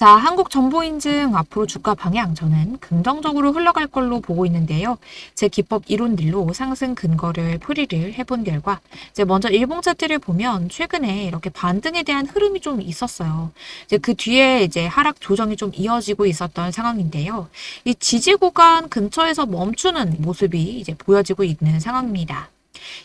자, 한국 정보 인증 앞으로 주가 방향 저는 긍정적으로 흘러갈 걸로 보고 있는데요. 제 기법 이론들로 상승 근거를 풀이를 해본 결과 이제 먼저 일봉 차트를 보면 최근에 이렇게 반등에 대한 흐름이 좀 있었어요. 이제 그 뒤에 이제 하락 조정이 좀 이어지고 있었던 상황인데요. 이 지지 구간 근처에서 멈추는 모습이 이제 보여지고 있는 상황입니다.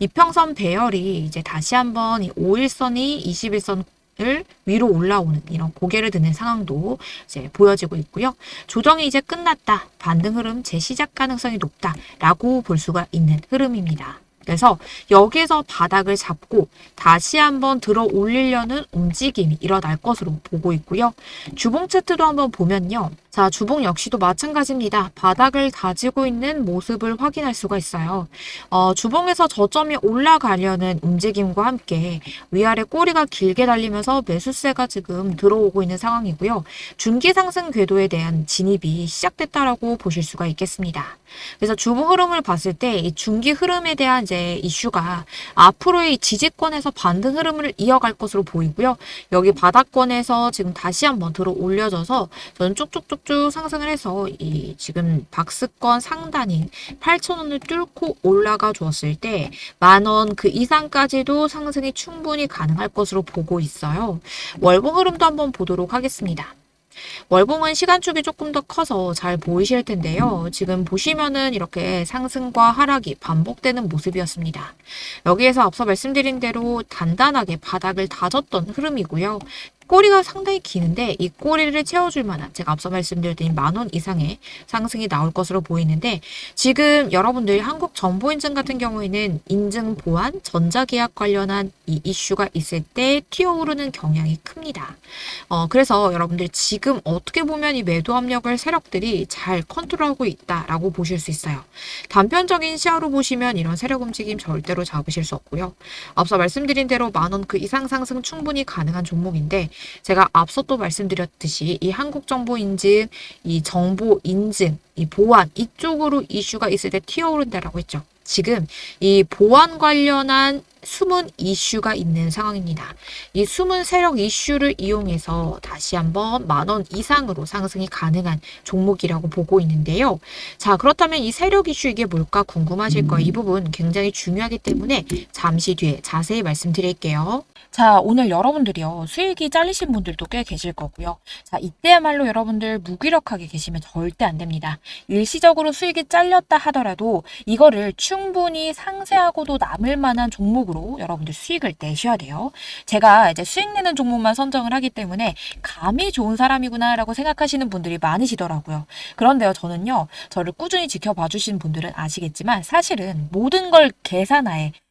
이평선 배열이 이제 다시 한번 이 5일선이 21선 을 위로 올라오는 이런 고개를 드는 상황도 이제 보여지고 있고요. 조정이 이제 끝났다. 반등 흐름 재시작 가능성이 높다라고 볼 수가 있는 흐름입니다. 그래서 여기에서 바닥을 잡고 다시 한번 들어 올리려는 움직임이 일어날 것으로 보고 있고요. 주봉 차트도 한번 보면요. 자, 주봉 역시도 마찬가지입니다. 바닥을 다지고 있는 모습을 확인할 수가 있어요. 어, 주봉에서 저점이 올라가려는 움직임과 함께 위아래 꼬리가 길게 달리면서 매수세가 지금 들어오고 있는 상황이고요. 중기 상승 궤도에 대한 진입이 시작됐다라고 보실 수가 있겠습니다. 그래서 주봉 흐름을 봤을 때 이 중기 흐름에 대한 이제 이슈가 앞으로의 지지권에서 반등 흐름을 이어갈 것으로 보이고요. 여기 바닥권에서 지금 다시 한번 들어 올려져서 저는 쭉쭉쭉 쭉 상승을 해서 이 지금 박스권 상단인 8,000원을 뚫고 올라가 주었을 때 만원 그 이상까지도 상승이 충분히 가능할 것으로 보고 있어요. 월봉 흐름도 한번 보도록 하겠습니다. 월봉은 시간축이 조금 더 커서 잘 보이실 텐데요. 지금 보시면은 이렇게 상승과 하락이 반복되는 모습이었습니다. 여기에서 앞서 말씀드린 대로 단단하게 바닥을 다졌던 흐름이고요. 꼬리가 상당히 기는데 이 꼬리를 채워줄 만한 제가 앞서 말씀드렸더니 만원 이상의 상승이 나올 것으로 보이는데 지금 여러분들 한국 정보인증 같은 경우에는 인증 보안, 전자계약 관련한 이 이슈가 있을 때 튀어오르는 경향이 큽니다. 어, 그래서 여러분들 지금 어떻게 보면 이 매도 압력을 세력들이 잘 컨트롤하고 있다라고 보실 수 있어요. 단편적인 시야로 보시면 이런 세력 움직임 절대로 잡으실 수 없고요. 앞서 말씀드린 대로 만원 그 이상 상승 충분히 가능한 종목인데 제가 앞서 또 말씀드렸듯이 이 한국 정보 인증, 이 정보 인증, 이 보안 이쪽으로 이슈가 있을 때 튀어오른다라고 했죠. 지금 이 보안 관련한 숨은 이슈가 있는 상황입니다. 이 숨은 세력 이슈를 이용해서 다시 한번 만 원 이상으로 상승이 가능한 종목이라고 보고 있는데요. 자, 그렇다면 이 세력 이슈 이게 뭘까 궁금하실 거예요. 이 부분 굉장히 중요하기 때문에 잠시 뒤에 자세히 말씀드릴게요. 자, 오늘 여러분들이요. 수익이 잘리신 분들도 꽤 계실 거고요. 자, 이때야말로 여러분들 무기력하게 계시면 절대 안 됩니다. 일시적으로 수익이 잘렸다 하더라도 이거를 충분히 상세하고도 남을 만한 종목 으로 여러분들 수익을 내셔야 돼요. 제가 이제 수익 내는 종목만 선정을 하기 때문에 감이 좋은 사람이구나라고 생각하시는 분들이 많으시더라고요. 그런데요, 저는요, 저를 꾸준히 지켜봐 주신 분들은 아시겠지만 사실은 모든 걸 계산하에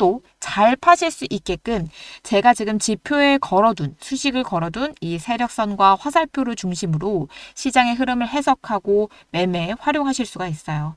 또 잘 파실 수 있게끔 제가 지금 지표에 걸어둔 수식을 걸어둔 이 세력선과 화살표를 중심으로 시장의 흐름을 해석하고 매매에 활용하실 수가 있어요.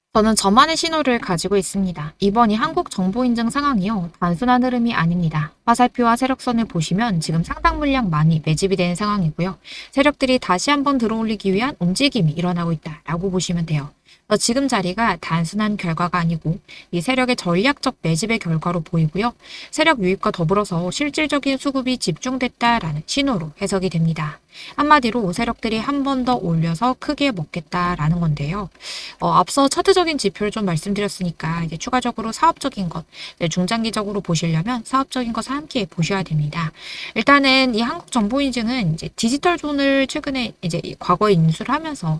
저는 저만의 신호를 가지고 있습니다. 이번이 한국 정보 인증 상황이요. 단순한 흐름이 아닙니다. 화살표와 세력선을 보시면 지금 상당 물량 많이 매집이 되는 상황이고요. 세력들이 다시 한번 들어올리기 위한 움직임이 일어나고 있다라고 보시면 돼요. 지금 자리가 단순한 결과가 아니고 이 세력의 전략적 매집의 결과로 보이고요. 세력 유입과 더불어서 실질적인 수급이 집중됐다라는 신호로 해석이 됩니다. 한마디로 세력들이 한 번 더 올려서 크게 먹겠다라는 건데요. 어, 앞서 차트적인 지표를 좀 말씀드렸으니까 이제 추가적으로 사업적인 것, 네, 중장기적으로 보시려면 사업적인 것을 함께 보셔야 됩니다. 일단은 이 한국 정보 인증은 이제 디지털 존을 최근에 이제 과거에 인수를 하면서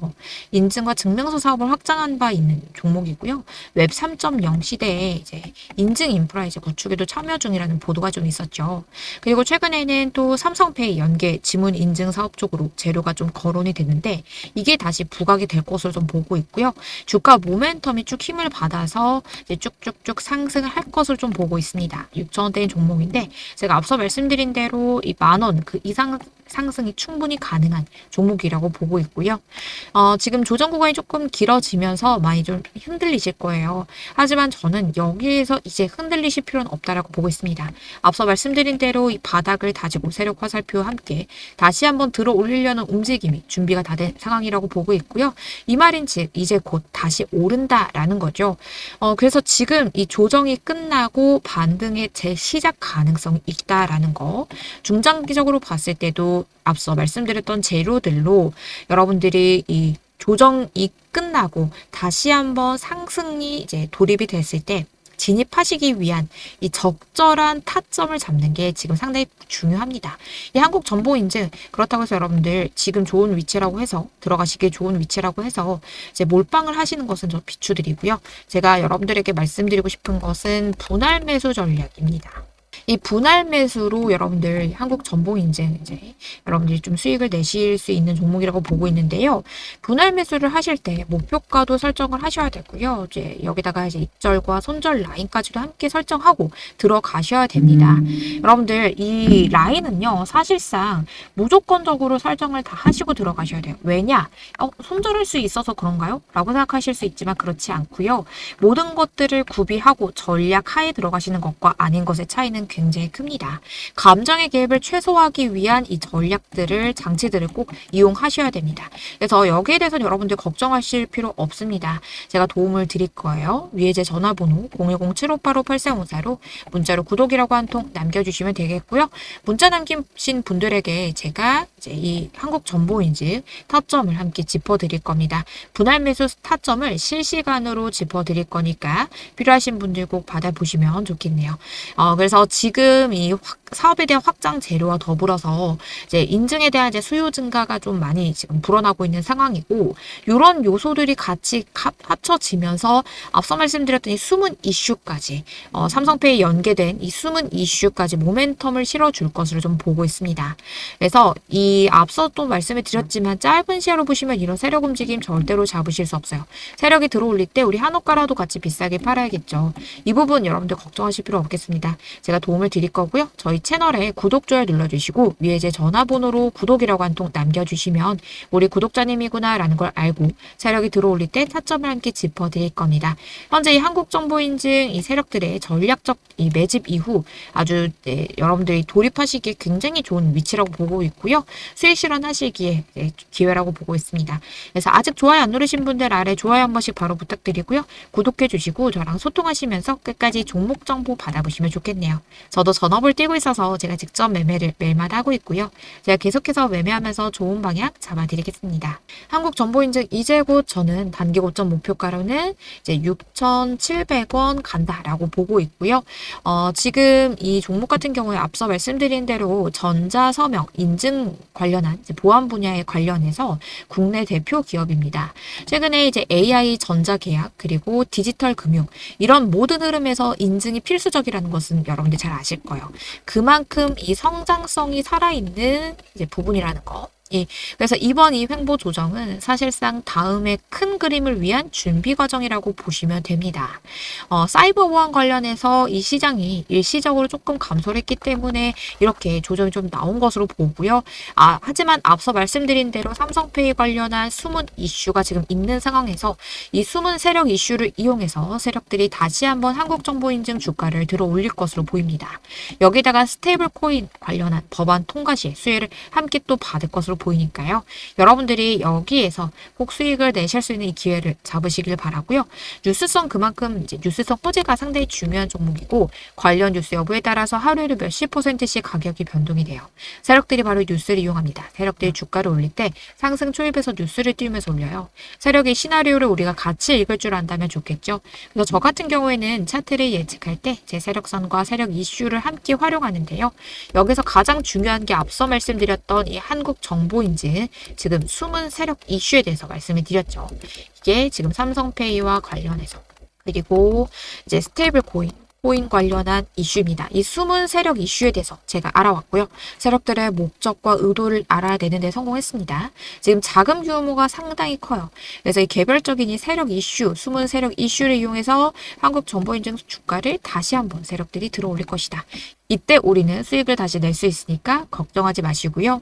인증과 증명서 사업을 확장한 바 있는 종목이고요. 웹 3.0 시대에 이제 인증 인프라 이제 구축에도 참여 중이라는 보도가 좀 있었죠. 그리고 최근에는 또 삼성페이 연계 지문 인증 사업 쪽으로 재료가 좀 거론이 되는데 이게 다시 부각이 될 것으로 좀 보고 있고요. 주가 모멘텀이 쭉 힘을 받아서 이제 쭉쭉쭉 상승을 할 것을 좀 보고 있습니다. 6천원대인 종목인데 제가 앞서 말씀드린 대로 이 만원 그 이상 상승이 충분히 가능한 종목이라고 보고 있고요. 어, 지금 조정 구간이 조금 길어지면서 많이 좀 흔들리실 거예요. 하지만 저는 여기에서 이제 흔들리실 필요는 없다라고 보고 있습니다. 앞서 말씀드린 대로 이 바닥을 다지고 세력 화살표와 함께 다시 한번 들어 올리려는 움직임이 준비가 다 된 상황이라고 보고 있고요. 이 말인 즉 이제 곧 다시 오른다라는 거죠. 어, 그래서 지금 이 조정이 끝나고 반등의 재시작 가능성이 있다라는 거 중장기적으로 봤을 때도 앞서 말씀드렸던 재료들로 여러분들이 이 조정이 끝나고 다시 한번 상승이 이제 돌입이 됐을 때 진입하시기 위한 이 적절한 타점을 잡는 게 지금 상당히 중요합니다. 이 한국 정보 인증 그렇다고 해서 여러분들 지금 좋은 위치라고 해서 들어가시기에 좋은 위치라고 해서 이제 몰빵을 하시는 것은 좀 비추드리고요. 제가 여러분들에게 말씀드리고 싶은 것은 분할 매수 전략입니다. 이 분할 매수로 여러분들 한국 전보 인증 이제 여러분들이 좀 수익을 내실 수 있는 종목이라고 보고 있는데요. 분할 매수를 하실 때 목표가도 설정을 하셔야 되고요. 이제 여기다가 이제 입절과 손절 라인까지도 함께 설정하고 들어가셔야 됩니다. 여러분들 이 라인은요 사실상 무조건적으로 설정을 다 하시고 들어가셔야 돼요. 왜냐? 어, 손절할 수 있어서 그런가요? 라고 생각하실 수 있지만 그렇지 않고요. 모든 것들을 구비하고 전략 하에 들어가시는 것과 아닌 것의 차이는 굉장히 큽니다. 감정의 개입을 최소화하기 위한 이 전략들을 장치들을 꼭 이용하셔야 됩니다. 그래서 여기에 대해서 여러분들 걱정하실 필요 없습니다. 제가 도움을 드릴 거예요. 위에 제 전화번호 010-7585-8354로 문자로 구독이라고 한 통 남겨주시면 되겠고요. 문자 남기신 분들에게 제가 이제 이 한국 정보인증 타점을 함께 짚어드릴 겁니다. 분할 매수 타점을 실시간으로 짚어드릴 거니까 필요하신 분들 꼭 받아보시면 좋겠네요. 어, 그래서 지금 이 확- 사업에 대한 확장 재료와 더불어서 이제 인증에 대한 이제 수요 증가가 좀 많이 지금 불어나고 있는 상황이고 이런 요소들이 같이 합, 합쳐지면서 앞서 말씀드렸던 이 숨은 이슈까지 어, 삼성페이 연계된 이 숨은 이슈까지 모멘텀을 실어줄 것으로 좀 보고 있습니다. 그래서 이 앞서 또 말씀을 드렸지만 짧은 시야로 보시면 이런 세력 움직임 절대로 잡으실 수 없어요. 세력이 들어올릴 때 우리 한옥가라도 같이 비싸게 팔아야겠죠. 이 부분 여러분들 걱정하실 필요 없겠습니다. 제가 도움을 드릴 거고요. 저희 채널에 구독, 좋아요 눌러주시고 위에 제 전화번호로 구독이라고 한 통 남겨주시면 우리 구독자님이구나 라는 걸 알고 세력이 들어올릴 때 타점을 함께 짚어드릴 겁니다. 현재 이 한국정보인증 이 세력들의 전략적 이 매집 이후 아주 네, 여러분들이 돌입하시기에 굉장히 좋은 위치라고 보고 있고요. 수익 실현하시기에 네, 기회라고 보고 있습니다. 그래서 아직 좋아요 안 누르신 분들 아래 좋아요 한 번씩 바로 부탁드리고요. 구독해 주시고 저랑 소통하시면서 끝까지 종목 정보 받아보시면 좋겠네요. 저도 전업을 뛰고 있어서 제가 직접 매매를 매일마다 하고 있고요. 제가 계속해서 매매하면서 좋은 방향 잡아드리겠습니다. 한국정보인증 이제 곧 저는 단기 고점 목표가로는 이제 6,700원 간다라고 보고 있고요. 어, 지금 이 종목 같은 경우에 앞서 말씀드린 대로 전자 서명 인증 관련한 보안 분야에 관련해서 국내 대표 기업입니다. 최근에 이제 AI 전자 계약 그리고 디지털 금융 이런 모든 흐름에서 인증이 필수적이라는 것은 여러분들 잘 아실 거예요. 그 만큼 이 성장성이 살아있는 부분이라는 거. 이, 그래서 이번 이 횡보 조정은 사실상 다음의 큰 그림을 위한 준비 과정이라고 보시면 됩니다. 어, 사이버 보안 관련해서 이 시장이 일시적으로 조금 감소를 했기 때문에 이렇게 조정이 좀 나온 것으로 보고요. 아, 하지만 앞서 말씀드린 대로 삼성페이 관련한 숨은 이슈가 지금 있는 상황에서 이 숨은 세력 이슈를 이용해서 세력들이 다시 한번 한국정보인증 주가를 들어 올릴 것으로 보입니다. 여기다가 스테이블 코인 관련한 법안 통과 시 수혜를 함께 또 받을 것으로 보이니까요. 여러분들이 여기에서 꼭 수익을 내실 수 있는 이 기회를 잡으시길 바라고요. 뉴스성 그만큼 이제 뉴스성 호재가 상당히 중요한 종목이고 관련 뉴스 여부에 따라서 하루에도 몇십 퍼센트씩 가격이 변동이 돼요. 세력들이 바로 뉴스를 이용합니다. 세력들이 주가를 올릴 때 상승 초입에서 뉴스를 띄우면서 올려요. 세력의 시나리오를 우리가 같이 읽을 줄 안다면 좋겠죠. 그래서 저 같은 경우에는 차트를 예측할 때 제 세력선과 세력 이슈를 함께 활용하는데요. 여기서 가장 중요한 게 앞서 말씀드렸던 이 한국 정 보인증 지금 숨은 세력 이슈에 대해서 말씀을 드렸죠. 이게 지금 삼성페이와 관련해서 그리고 이제 스테이블 코인 코인 관련한 이슈입니다. 이 숨은 세력 이슈에 대해서 제가 알아왔고요. 세력들의 목적과 의도를 알아야 되는데 성공했습니다. 지금 자금 규모가 상당히 커요. 그래서 이 개별적인 이 세력 이슈, 숨은 세력 이슈를 이용해서 한국 정보인증 주가를 다시 한번 세력들이 들어올릴 것이다. 이때 우리는 수익을 다시 낼 수 있으니까 걱정하지 마시고요.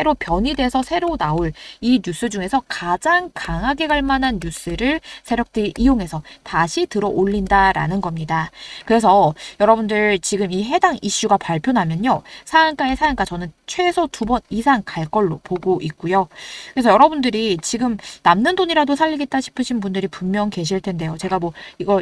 변이 돼서 새로 나올 이 뉴스 중에서 가장 강하게 갈 만한 뉴스를 세력들이 이용해서 다시 들어 올린다라는 겁니다. 그래서 여러분들 지금 이 해당 이슈가 발표나면요. 상한가에 상한가 저는 최소 두 번 이상 갈 걸로 보고 있고요. 그래서 여러분들이 지금 남는 돈이라도 살리겠다 싶으신 분들이 분명 계실 텐데요. 제가 뭐 이거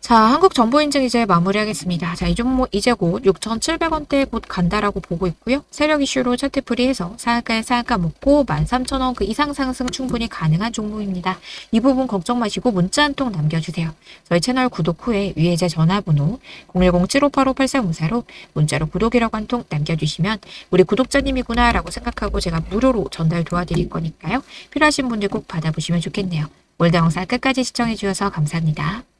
자, 한국 정보 인증 이제 마무리하겠습니다. 자, 이 종목 이제 곧 6,700원대 곧 간다라고 보고 있고요. 세력 이슈로 차트 풀이해서 상한가에 상한가 먹고 13,000원 그 이상 상승 충분히 가능한 종목입니다. 이 부분 걱정 마시고 문자 한 통 남겨주세요. 저희 채널 구독 후에 위에 제 전화번호 010-7585-8354로 문자로 구독이라고 한 통 남겨주시면 우리 구독자님이구나 라고 생각하고 제가 무료로 전달 도와드릴 거니까요. 필요하신 분들 꼭 받아보시면 좋겠네요. 올드 영상 끝까지 시청해 주셔서 감사합니다.